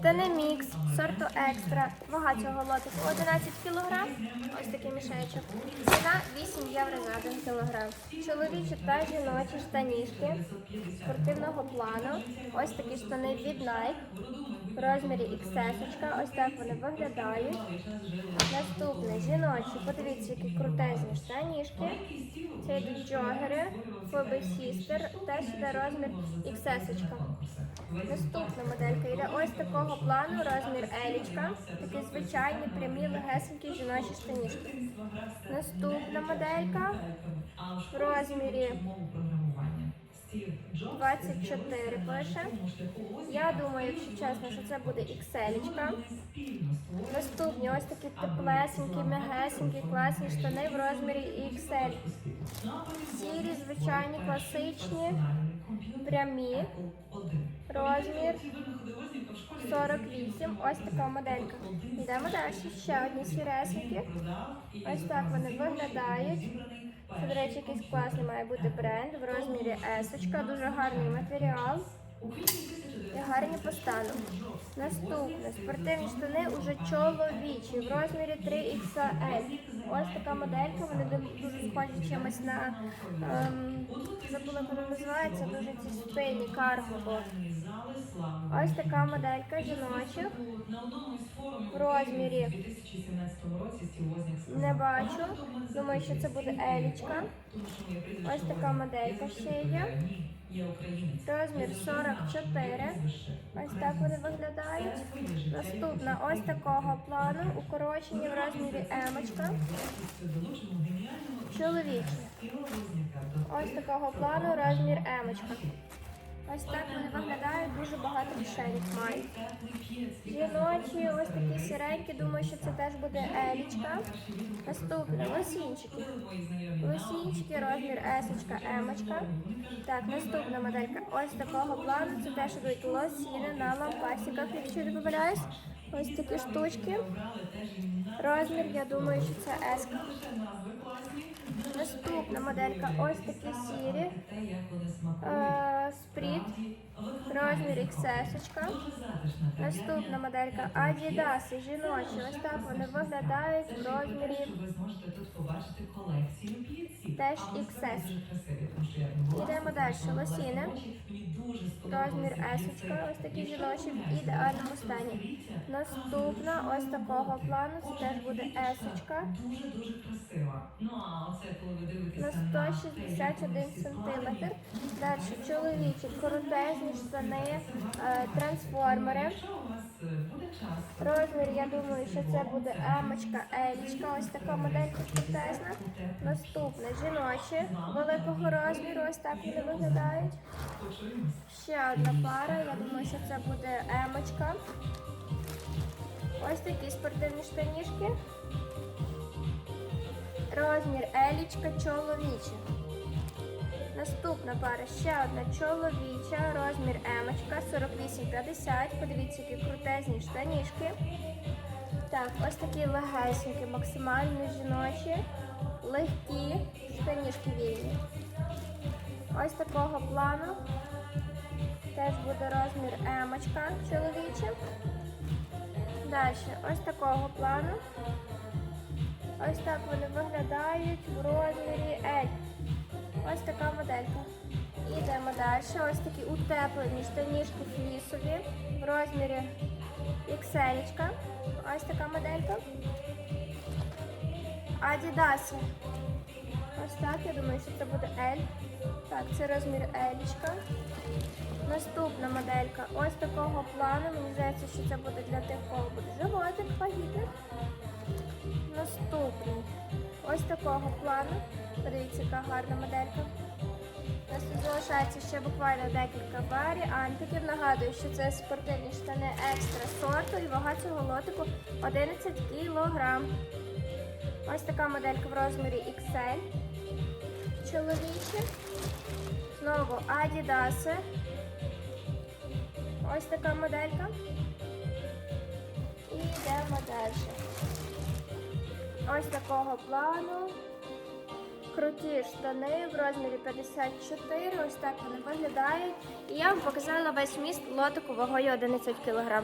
Штани мікс, сорту екстра. Вага цього лотику 11 кг. Ось такий мішечок. Ціна 8 євро за 1 кг. Чоловічі та жіночі штанішки спортивного плану. Ось такі штани від Nike. В розмірі XS. Ось так вони виглядають. Наступне жіночі. Подивіться, які крутезні штанішки. Це джогери, Phoebe Sister, теж йде розмір XS. Наступна моделька йде ось такого плану, розмір елічка. Такі звичайні прямі легесенькі жіночі штанішки. Наступна моделька в розмірі 24 пише. Я думаю, якщо чесно, що це буде XL. Наступні ось такі теплесенькі, м'ягесенькі, класні штани в розмірі XL. Сірі, звичайні, класичні, прямі. Розмір 48. Ось така моделька. Йдемо далі. Ще одні сіресенькі. Ось так вони виглядають. Це, до речі, якийсь класний має бути бренд в розмірі S. Дуже гарний матеріал. І гарні по. Наступне спортивні штани уже чоловічі в розмірі 3XL. Ось така моделька, вони дуже схожі чимось на ем, забула, вона називається, дуже ці спинні карго. Ось така моделька жіночих в розмірі не бачу. Думаю, що це буде елічка. Ось така моделька ще є. Розмір 44. Ось так вони виглядають. Наступна ось такого плану. Укорочені в розмірі емочка. Чоловічі. Ось такого плану розмір емочка. Ось так вони виглядають, дуже багато кишенів мають. Жіночі, ось такі сіренькі, думаю, що це теж буде елічка. Наступне лосінчики. Лосінчики, розмір есочка, емочка. Так, наступна моделька. Ось такого плану. Це теж йдуть лосіни на лампасиках, якщо не помиляюсь. Ось такі штучки. Розмір, я думаю, що це еска. Наступна моделька. Ось такі сірі. Е, Спріт. Розмір XS. Наступна моделька Adidas, жіночі. Ось так вони виглядають в розмірі теж XS. Ідемо далі. Лосіни. Розмір S. Ось такі жіночі в ідеальному стані. Наступна ось такого плану. Це теж буде S. Дуже дуже красива. А оце коли ви На 161 сантиметр. Далі чоловічі, крутезні штани, е, трансформери. Розмір, я думаю, що це буде емочка, елічка. Ось така моделька крутезна. Наступне жіночі великого розміру. Ось так вони виглядають. Ще одна пара. Я думаю, що це буде емочка. Ось такі спортивні штанішки. Розмір елічка чоловіча. Наступна пара ще одна чоловіча, розмір емочка 48,50. Подивіться, які крутезні штанішки. Так, ось такі легесенькі, максимально жіночі, легкі штанішки вільні. Ось такого плану. Теж буде розмір емочка чоловіча. Далі, ось такого плану. Ось так вони виглядають в розмірі L. Ось така моделька. Ідемо далі. Ось такі утеплені штанішки флісові в розмірі XL. Ось така моделька. Adidas. Ось так, я думаю, що це буде L. Так, це розмір L. Наступна моделька ось такого плану. Мені здається, що це буде для тих, кого буде животик, вагітник. Наступний. Ось такого плану. Подивіться, яка гарна моделька. У нас тут залишається ще буквально декілька варіантиків. Нагадую, що це спортивні штани екстра сорту і вага цього лотику 11 кг. Ось така моделька в розмірі XL. Чоловічі. Знову Adidas. Ось така моделька. І йдемо далі. Ось такого плану. Круті штани в розмірі 54. Ось так вони виглядають. І я вам показала весь міст лотику вагою 11 кг.